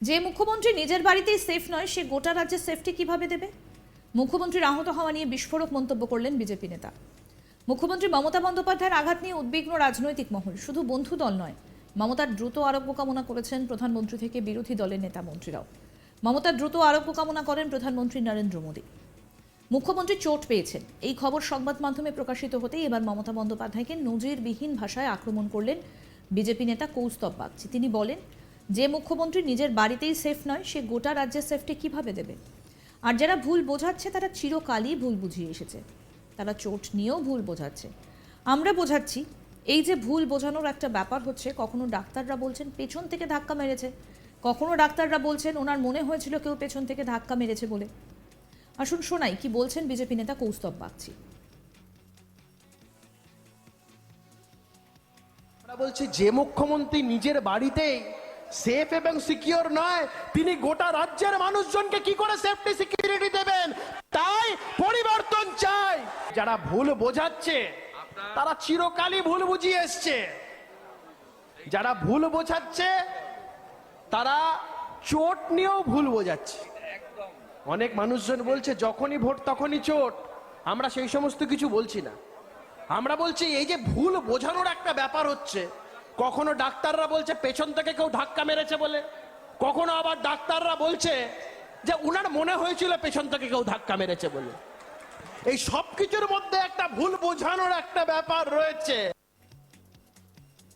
যে মুখ্যমন্ত্রী নিজের বাড়িতেই সেফ নয়, সে গোটা রাজ্যের সেফটি কীভাবে দেবে? মুখ্যমন্ত্রীর আহত হওয়া নিয়ে বিস্ফোরক মন্তব্য করলেন বিজেপি নেতা। মুখ্যমন্ত্রী মমতা বন্দ্যোপাধ্যায়ের আঘাত নিয়ে উদ্বিগ্ন রাজনৈতিক মহল, শুধু বন্ধু দল নয়, মমতার দ্রুত আরোগ্য কামনা করেছেন প্রধানমন্ত্রী থেকে বিরোধী দলের নেতা মন্ত্রীরাও। মমতার দ্রুত আরোগ্য কামনা করেন প্রধানমন্ত্রী নরেন্দ্র মোদী। মুখ্যমন্ত্রী চোট পেয়েছেন। এই খবর সংবাদ মাধ্যমে প্রকাশিত হতেই এবার মমতা বন্দ্যোপাধ্যায়কে নজিরবিহীন ভাষায় আক্রমণ করলেন বিজেপি নেতা কৌস্তব বাগচি। তিনি বলেন যে মুখ্যমন্ত্রী নিজের বাড়িতেই সেফ নয়, সে গোটা রাজ্যের সেফটি কীভাবে দেবে? আর যারা ভুল বোঝাচ্ছে, তারা চিরকালই ভুল বুঝিয়ে এসেছে। তারা চোট নিয়েও ভুল বোঝাচ্ছে। আমরা বোঝাচ্ছি, এই যে ভুল বোঝানোর একটা ব্যাপার হচ্ছে, কখনো ডাক্তাররা বলছেন, পেছন থেকে ধাক্কা মেরেছে। কখনো ডাক্তাররা বলছেন, ওনার মনে হয়েছিল কেউ পেছন থেকে ধাক্কা মেরেছে বলে। আসুন শোনাই, কি বলছেন বিজেপি নেতা কৌস্তব বাগচি? আমরা বলছি, যে মুখ্যমন্ত্রী নিজের বাড়িতেই সেফ এবং সিকিউর নয়। তিনি গোটা রাজ্যের মানুষজনকে কি করে সেফটি সিকিউরিটি দেবেন? তাই পরিবর্তন চাই। যারা ভুল বোঝাচ্ছে, তারা চিরকালই ভুল বুঝিয়ে এসছে। যারা ভুল বোঝাচ্ছে, তারা চোট নিয়েও ভুল বোঝাচ্ছে। অনেক মানুষজন বলছে, যখনই ভোট, তখনই চোট। আমরা সেই সমস্ত কিছু বলছি না। আমরা বলছি, এই যে ভুল বোঝানোর একটা ব্যাপার হচ্ছে কখনো ডাক্তাররা বলছে, পেছন থেকে কেউ ধাক্কা মেরেছে বলে কখনো আবার ডাক্তাররা বলছে যে, উনার মনে হয়েছিল পেছন থেকে কেউ ধাক্কা মেরেছে বলে এই সব কিছুর মধ্যে একটা ভুল বোঝানোর একটা ব্যাপার রয়েছে।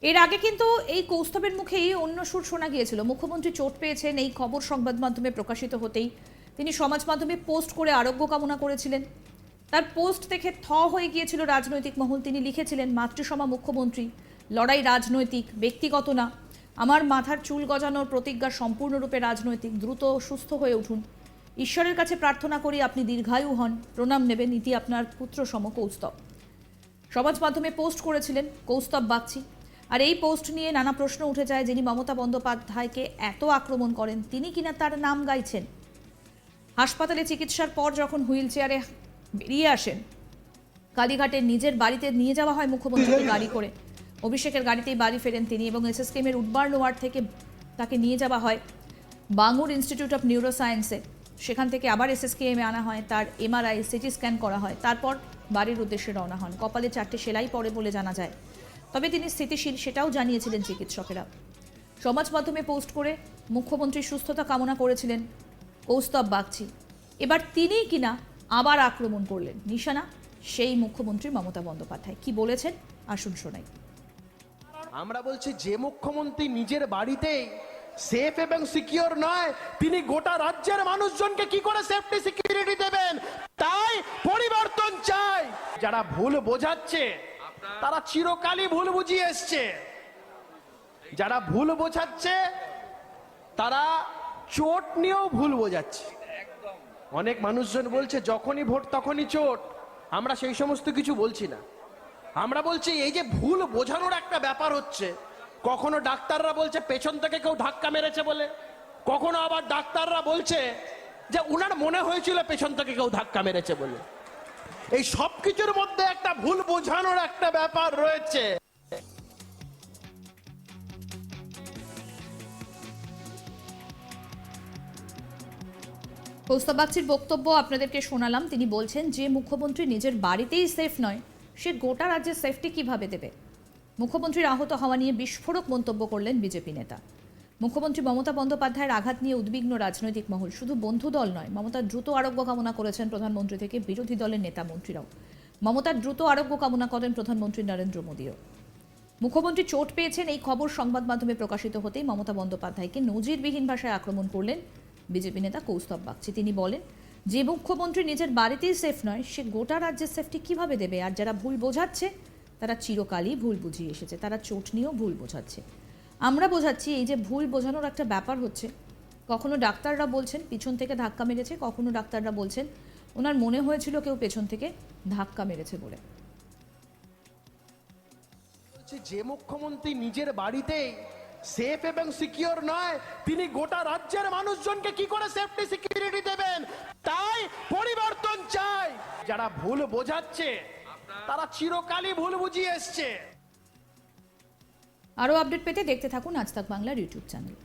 এর আগে কিন্তু এই কৌস্তবের মুখেই অন্য সুর শোনা গিয়েছিল। মুখ্যমন্ত্রী চোট পেয়েছেন এই খবর সংবাদ মাধ্যমে প্রকাশিত হতেই। তিনি সমাজ মাধ্যমে পোস্ট করে আরোগ্য কামনা করেছিলেন। তার পোস্ট দেখে থ হয়ে গিয়েছিল রাজনৈতিক মহল। তিনি লিখেছিলেন মাতৃসমা মুখ্যমন্ত্রী। লড়াই রাজনৈতিক, ব্যক্তিগত না। আমার মাথার চুল গজানোর প্রতিজ্ঞা সম্পূর্ণরূপে রাজনৈতিক, দ্রুত সুস্থ হয়ে উঠুন। ঈশ্বরের কাছে প্রার্থনা করি আপনি দীর্ঘায়ু হন। প্রণাম নেবেন, ইতি আপনার পুত্র সম কৌস্তব। সমাজ মাধ্যমে পোস্ট করেছিলেন, কৌস্তব বাগচি। আর এই পোস্ট নিয়ে নানা প্রশ্ন উঠে যায় যিনি মমতা বন্দ্যোপাধ্যায়কে এত আক্রমণ করেন, তিনি কিনা তার নাম গাইছেন। হাসপাতালে চিকিৎসার পর যখন হুইল চেয়ারে বেরিয়ে আসেন কালীঘাটের নিজের বাড়িতে নিয়ে যাওয়া হয় মুখ্যমন্ত্রীকে গাড়ি করে। অভিষেকের গাড়িতেই বাড়ি ফেরেন তিনি এবং এসএসকেএমের উডবার্ন ওয়ার্ড থেকে তাকে নিয়ে যাওয়া হয় বাঙুর ইনস্টিটিউট অফ নিউরো সায়েন্সে সেখান থেকে আবার এসএসকেএমে আনা হয়, তার এমআরআই, সিটি স্ক্যান করা হয়। তারপর বাড়ির উদ্দেশ্যে রওনা হন। কপালে চারটে সেলাই পড়ে বলে জানা যায়। তবে তিনি স্থিতিশীল সেটাও জানিয়েছিলেন চিকিৎসকেরা। সমাজ মাধ্যমে পোস্ট করে মুখ্যমন্ত্রীর সুস্থতা কামনা করেছিলেন কৌস্তব বাগচি। এবার তিনিই কিনা আবার আক্রমণ করলেন। নিশানা, সেই মুখ্যমন্ত্রী মমতা বন্দ্যোপাধ্যায়। কি বলেছেন? আসুন শোনাই। আমরা বলছি যে মুখ্যমন্ত্রী নিজের বাড়িতেই সেফ এবং সিকিউর নয় তিনি গোটা রাজ্যের মানুষজনকে কি করে সেফটি সিকিউরিটি দেবেন? তাই পরিবর্তন চাই। যারা ভুল বোঝাচ্ছে তারা চিরকালই ভুল বুঝিয়ে এসছে। যারা ভুল বোঝাচ্ছে তারা চোট নিয়েও ভুল বোঝাচ্ছে। অনেক মানুষজন বলছে যখনই ভোট তখনই চোট। আমরা সেই সমস্ত কিছু বলছি না। আমরা বলছি, এই যে ভুল বোঝানোর একটা ব্যাপার হচ্ছে, কখনো ডাক্তাররা বলছে পেছন থেকে কেউ ধাক্কা মেরেছে বলে, কখনো আবার ডাক্তাররা বলছে যে উনার মনে হয়েছিল পেছন থেকে কেউ ধাক্কা মেরেছে বলে। এই সব কিছুর মধ্যে একটা ভুল বোঝানোর একটা ব্যাপার রয়েছে। কৌস্তব বাগচির বক্তব্য আপনাদেরকে শোনালাম। তিনি বলছেন, যে মুখ্যমন্ত্রী নিজের বাড়িতেই সেফ নয়। সে গোটা রাজ্যের সেফটি কীভাবে দেবে? মুখ্যমন্ত্রীর আহত হওয়া নিয়ে বিস্ফোরক মন্তব্য করলেন বিজেপি নেতা। মুখ্যমন্ত্রী মমতা বন্দ্যোপাধ্যায়ের আঘাত নিয়ে উদ্বিগ্ন রাজনৈতিক মহল, শুধু বন্ধু দল নয় মমতার দ্রুত আরোগ্য কামনা করেছেন প্রধানমন্ত্রী থেকে বিরোধী দলের নেতা মন্ত্রীরাও। মমতার দ্রুত আরোগ্য কামনা করেন প্রধানমন্ত্রী নরেন্দ্র মোদীও। মুখ্যমন্ত্রী চোট পেয়েছেন এই খবর সংবাদ মাধ্যমে প্রকাশিত হতেই মমতা বন্দ্যোপাধ্যায়কে নজিরবিহীন ভাষায় আক্রমণ করলেন বিজেপি নেতা কৌস্তব বাগচি। তিনি বলেন যে মুখ্যমন্ত্রী নিজের বাড়িতেই সেফ নয়, সে গোটা রাজ্যের সেফটি কীভাবে দেবে? আর যারা ভুল বোঝাচ্ছে, তারা চিরকালই ভুল বুঝিয়ে এসেছে, তারা চোট নিয়েও ভুল বোঝাচ্ছে। আমরা বোঝাচ্ছি এই যে ভুল বোঝানোর একটা ব্যাপার হচ্ছে, কখনো ডাক্তাররা বলছেন পিছন থেকে ধাক্কা মেরেছে, কখনো ডাক্তাররা বলছেন ওনার মনে হয়েছিল কেউ পেছন থেকে ধাক্কা মেরেছে বলে। যে মুখ্যমন্ত্রী নিজের বাড়িতেই সেফ এবং সিকিউর নয়। তিনি গোটা রাজ্যের মানুষজনকে কি করে সেফটি সিকিউরিটি দেবেন? তাই পরিবর্তন চাই। যারা ভুল বোঝাচ্ছে, তারা চিরকালই ভুল বুঝিয়ে এসছে। আরও আপডেট পেতে দেখতে থাকুন আজ তাক বাংলার ইউটিউব চ্যানেল।